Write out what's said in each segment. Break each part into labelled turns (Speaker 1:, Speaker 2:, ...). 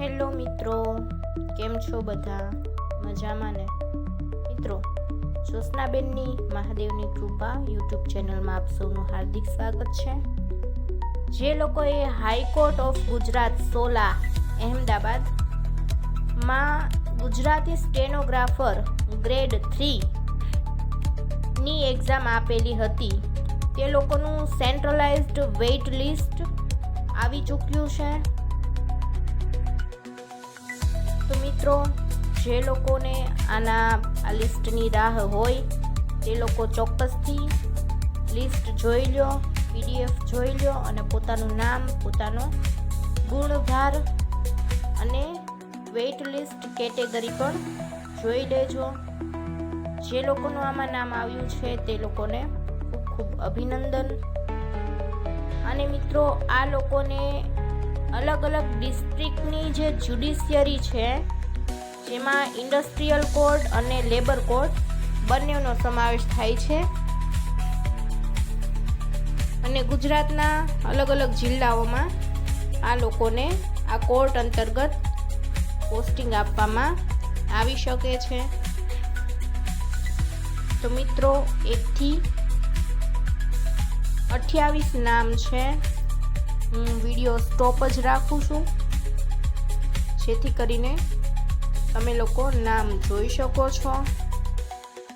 Speaker 1: Hello મિત્રો, કેમ છો બધા? મજામાં ને? મિત્રો જ્યોત્સનાબેનની મહાદેવની કૃપા યુટ્યુબ ચેનલમાં આપ સૌનું હાર્દિક સ્વાગત છે. જે લોકોએ high court of Gujarat, Sola, અહેમદાબાદમાં Gujarati stenographer grade three ની એક્ઝામ આપેલી હતી. તે લોકોનું સેન્ટ્રલાઇઝ્ડ વેઇટ લિસ્ટ આવી ચૂક્યું છે. તો મિત્રો, જે લોકોને આના આ લિસ્ટની રાહ હોય, તે લોકો ચોક્કસથી લિસ્ટ જોઈ લો પીડીએફ જોઈ લો અને પોતાનું નામ, પોતાનો ગુણભાર અને વેઇટ લિસ્ટ કેટેગરી પણ જોઈ લેજો. જે લોકોનું આમાં નામ આવ્યું છે, તે લોકોને ખૂબ ખૂબ અભિનંદન. અને મિત્રો, આ લોકોને અલગ અલગ ડિસ્ટ્રિક્ટની જે જ્યુડિશિયરી છે, જેમાં ઇન્ડસ્ટ્રીયલ કોર્ટ અને લેબર કોર્ટ બંનેનો સમાવેશ થાય છે. અને ગુજરાતના અલગ અલગ જિલ્લાઓમાં આ લોકોને આ કોર્ટ અંતર્ગત પોસ્ટિંગ આપવામાં આવી શકે છે. તો મિત્રો એકથી અઠ્યાવીસ નામ છે. વીડિયો સ્ટોપ જ રાખું છું. જેથી કરીને તમે લોકો નામ જોઈ શકો છો.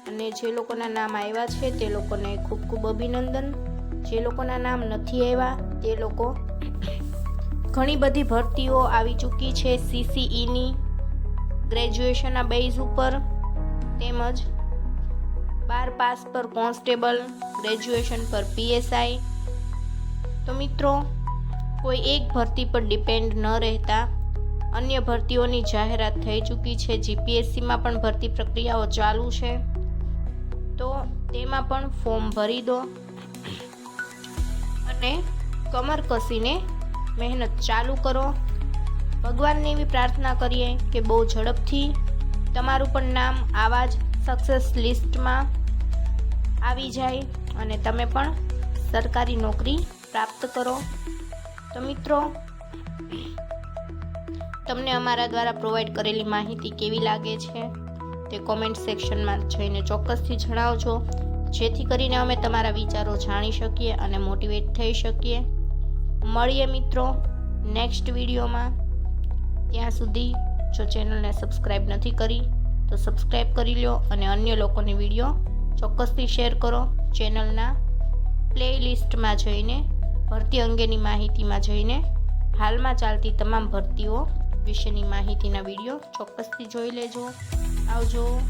Speaker 1: અને જે લોકોના નામ આવ્યા છે તે લોકોને ખૂબ ખૂબ અભિનંદન. જે લોકોના નામ નથી આવ્યા, તે લોકો ઘણી બધી ભરતીઓ આવી ચૂકી છે સીસીઈની ગ્રેજ્યુએશનના બેઝ ઉપર, તેમજ બાર પાસ પર કોન્સ્ટેબલ ગ્રેજ્યુએશન પર પીએસઆઈ તો મિત્રો કોઈ એક ભરતી પર ડિપેન્ડ ન રહેતા, અન્ય ભરતીઓની જાહેરાત થઈ ચૂકી છે. જીપીએસસીમાં પણ ભરતી પ્રક્રિયાઓ ચાલુ છે. તો તેમાં પણ ફોર્મ ભરી દો અને કમર કસીને મહેનત ચાલુ કરો. ભગવાનને એવી પ્રાર્થના કરીએ કે બહુ ઝડપથી તમારું પણ નામ આવા જ સક્સેસ લિસ્ટમાં આવી જાય અને તમે પણ સરકારી નોકરી પ્રાપ્ત કરો. તો મિત્રો, તમને અમારા દ્વારા પ્રોવાઈડ કરેલી માહિતી કેવી લાગે છે તે કોમેન્ટ સેક્શનમાં જઈને ચોક્કસથી જણાવજો. જેથી કરીને અમે તમારા વિચારો જાણી શકીએ અને મોટિવેટ થઈ શકીએ. મળીએ મિત્રો નેક્સ્ટ વિડીયોમાં ત્યાં સુધી જો ચેનલને સબસ્ક્રાઈબ નથી કરી, તો સબસ્ક્રાઈબ કરી લો અને અન્ય લોકોની વીડિયો ચોક્કસથી શેર કરો. ચેનલના પ્લે લિસ્ટમાં જઈને ભરતી અંગેની માહિતીમાં જઈને હાલમાં ચાલતી તમામ ભરતીઓ વિશેની માહિતીના વીડિયો ચોક્કસથી જોઈ લેજો. આવજો.